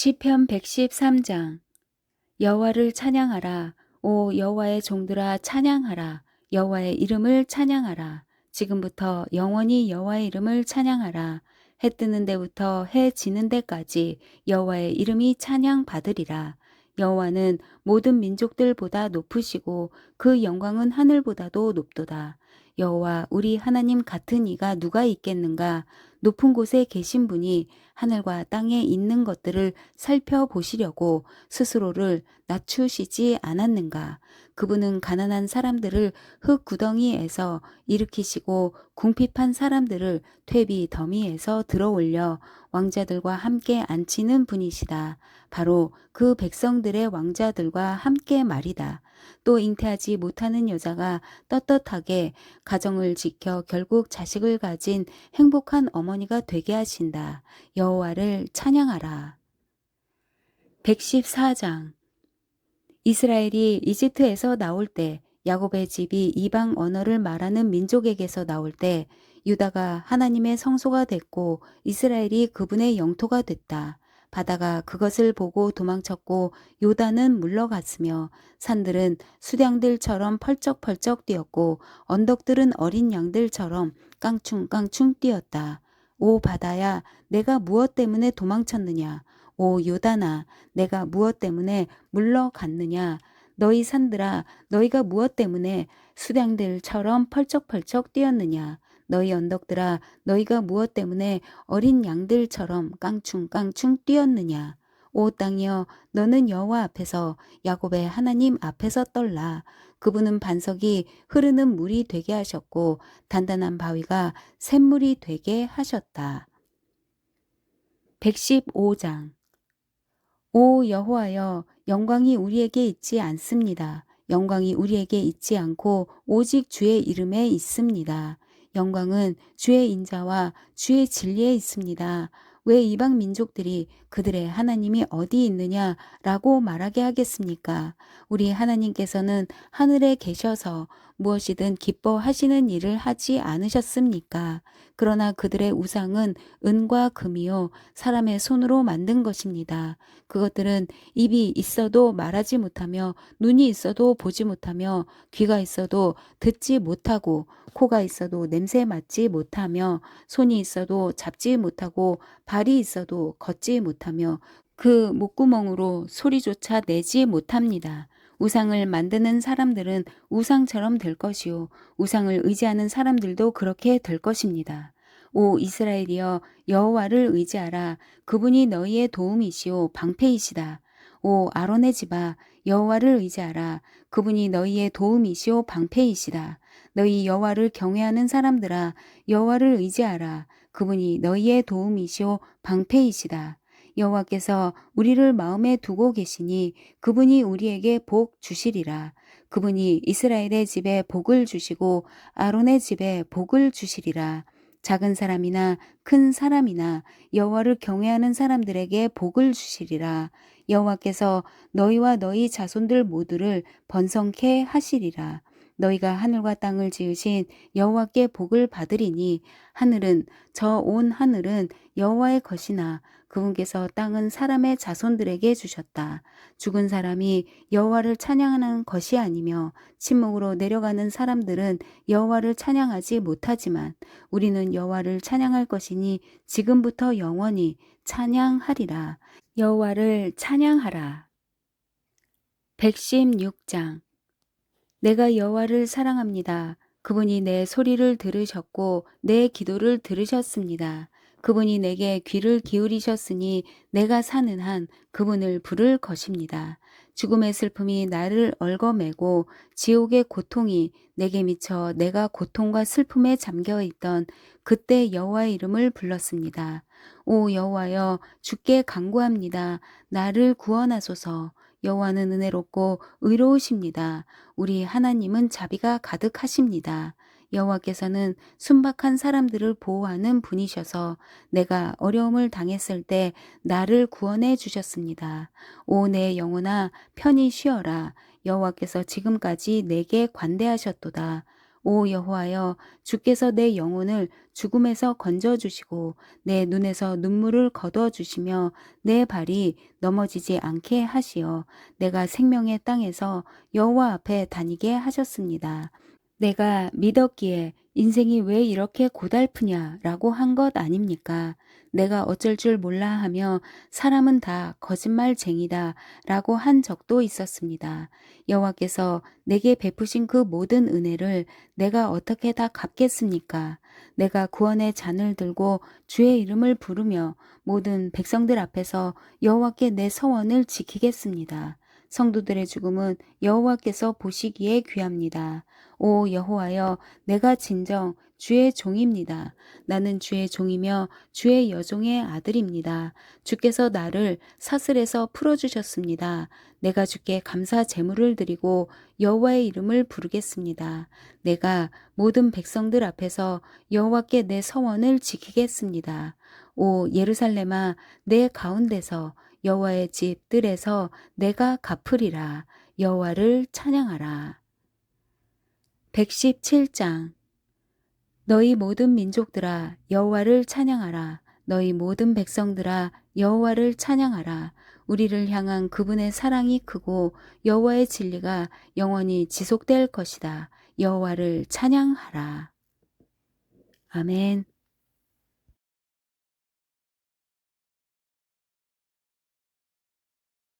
시편 113장. 여호와를 찬양하라 오 여호와의 종들아 찬양하라. 여호와의 이름을 찬양하라. 지금부터 영원히 여호와의 이름을 찬양하라. 해 뜨는 데부터 해 지는 데까지 여호와의 이름이 찬양 받으리라. 여호와는 모든 민족들보다 높으시고 그 영광은 하늘보다도 높도다 여호와 우리 하나님 같은 이가 누가 있겠는가 높은 곳에 계신 분이 하늘과 땅에 있는 것들을 살펴보시려고 스스로를 낮추시지 않았는가? 그분은 가난한 사람들을 흙 구덩이에서 일으키시고 궁핍한 사람들을 퇴비 더미에서 들어올려 왕자들과 함께 앉히는 분이시다. 바로 그 백성들의 왕자들과 함께 말이다. 또 잉태하지 못하는 여자가 떳떳하게 가정을 지켜 결국 자식을 가진 행복한 어머니가 되게 하신다. 여호와를 찬양하라. 114장 이스라엘이 이집트에서 나올 때 야곱의 집이 이방 언어를 말하는 민족에게서 나올 때 유다가 하나님의 성소가 됐고 이스라엘이 그분의 영토가 됐다. 바다가 그것을 보고 도망쳤고 요단은 물러갔으며 산들은 수량들처럼 펄쩍펄쩍 뛰었고 언덕들은 어린 양들처럼 깡충깡충 뛰었다. 오 바다야 내가 무엇 때문에 도망쳤느냐? 오 요단아 내가 무엇 때문에 물러갔느냐? 너희 산들아 너희가 무엇 때문에 수량들처럼 펄쩍펄쩍 뛰었느냐 너희 언덕들아 너희가 무엇 때문에 어린 양들처럼 깡충깡충 뛰었느냐 오 땅이여 너는 여호와 앞에서 야곱의 하나님 앞에서 떨라 그분은 반석이 흐르는 물이 되게 하셨고 단단한 바위가 샘물이 되게 하셨다. 115장 오 여호와여 영광이 우리에게 있지 않습니다. 영광이 우리에게 있지 않고 오직 주의 이름에 있습니다. 영광은 주의 인자와 주의 진리에 있습니다. 왜 이방 민족들이 그들의 하나님이 어디 있느냐라고 말하게 하겠습니까? 우리 하나님께서는 하늘에 계셔서 무엇이든 기뻐하시는 일을 하지 않으셨습니까? 그러나 그들의 우상은 은과 금이요 사람의 손으로 만든 것입니다. 그것들은 입이 있어도 말하지 못하며 눈이 있어도 보지 못하며 귀가 있어도 듣지 못하고 코가 있어도 냄새 맡지 못하며 손이 있어도 잡지 못하고 발이 있어도 걷지 못하며 그 목구멍으로 소리조차 내지 못합니다. 우상을 만드는 사람들은 우상처럼 될 것이요. 우상을 의지하는 사람들도 그렇게 될 것입니다. 오 이스라엘이여 여호와를 의지하라. 그분이 너희의 도움이시오 방패이시다. 오 아론의 집아 여호와를 의지하라. 그분이 너희의 도움이시오 방패이시다. 너희 여호와를 경외하는 사람들아 여호와를 의지하라. 그분이 너희의 도움이시오 방패이시다. 여호와께서 우리를 마음에 두고 계시니 그분이 우리에게 복 주시리라. 그분이 이스라엘의 집에 복을 주시고 아론의 집에 복을 주시리라. 작은 사람이나 큰 사람이나 여호와를 경외하는 사람들에게 복을 주시리라. 여호와께서 너희와 너희 자손들 모두를 번성케 하시리라. 너희가 하늘과 땅을 지으신 여호와께 복을 받으리니 하늘은 저 온 하늘은 여호와의 것이나 그분께서 땅은 사람의 자손들에게 주셨다. 죽은 사람이 여호와를 찬양하는 것이 아니며 침묵으로 내려가는 사람들은 여호와를 찬양하지 못하지만 우리는 여호와를 찬양할 것이니 지금부터 영원히 찬양하리라. 여호와를 찬양하라. 116장 내가 여호와를 사랑합니다. 그분이 내 소리를 들으셨고 내 기도를 들으셨습니다. 그분이 내게 귀를 기울이셨으니 내가 사는 한 그분을 부를 것입니다. 죽음의 슬픔이 나를 얽어매고 지옥의 고통이 내게 미쳐 내가 고통과 슬픔에 잠겨 있던 그때 여호와의 이름을 불렀습니다. 오 여호와여 주께 간구합니다. 나를 구원하소서. 여호와는 은혜롭고 의로우십니다. 우리 하나님은 자비가 가득하십니다. 여호와께서는 순박한 사람들을 보호하는 분이셔서 내가 어려움을 당했을 때 나를 구원해 주셨습니다. 오 내 영혼아 편히 쉬어라. 여호와께서 지금까지 내게 관대하셨도다. 오 여호와여 주께서 내 영혼을 죽음에서 건져 주시고 내 눈에서 눈물을 거둬 주시며 내 발이 넘어지지 않게 하시어 내가 생명의 땅에서 여호와 앞에 다니게 하셨습니다. 내가 믿었기에 인생이 왜 이렇게 고달프냐라고 한 것 아닙니까? 내가 어쩔 줄 몰라 하며 사람은 다 거짓말쟁이다 라고 한 적도 있었습니다. 여호와께서 내게 베푸신 그 모든 은혜를 내가 어떻게 다 갚겠습니까? 내가 구원의 잔을 들고 주의 이름을 부르며 모든 백성들 앞에서 여호와께 내 서원을 지키겠습니다. 성도들의 죽음은 여호와께서 보시기에 귀합니다. 오 여호와여 내가 진정 주의 종입니다. 나는 주의 종이며 주의 여종의 아들입니다. 주께서 나를 사슬에서 풀어주셨습니다. 내가 주께 감사 제물을 드리고 여호와의 이름을 부르겠습니다. 내가 모든 백성들 앞에서 여호와께 내 서원을 지키겠습니다. 오 예루살렘아 내 가운데서 여호와의 집 뜰에서 내가 갚으리라. 여호와를 찬양하라. 117장. 너희 모든 민족들아 여호와를 찬양하라. 너희 모든 백성들아 여호와를 찬양하라. 우리를 향한 그분의 사랑이 크고 여호와의 진리가 영원히 지속될 것이다. 여호와를 찬양하라. 아멘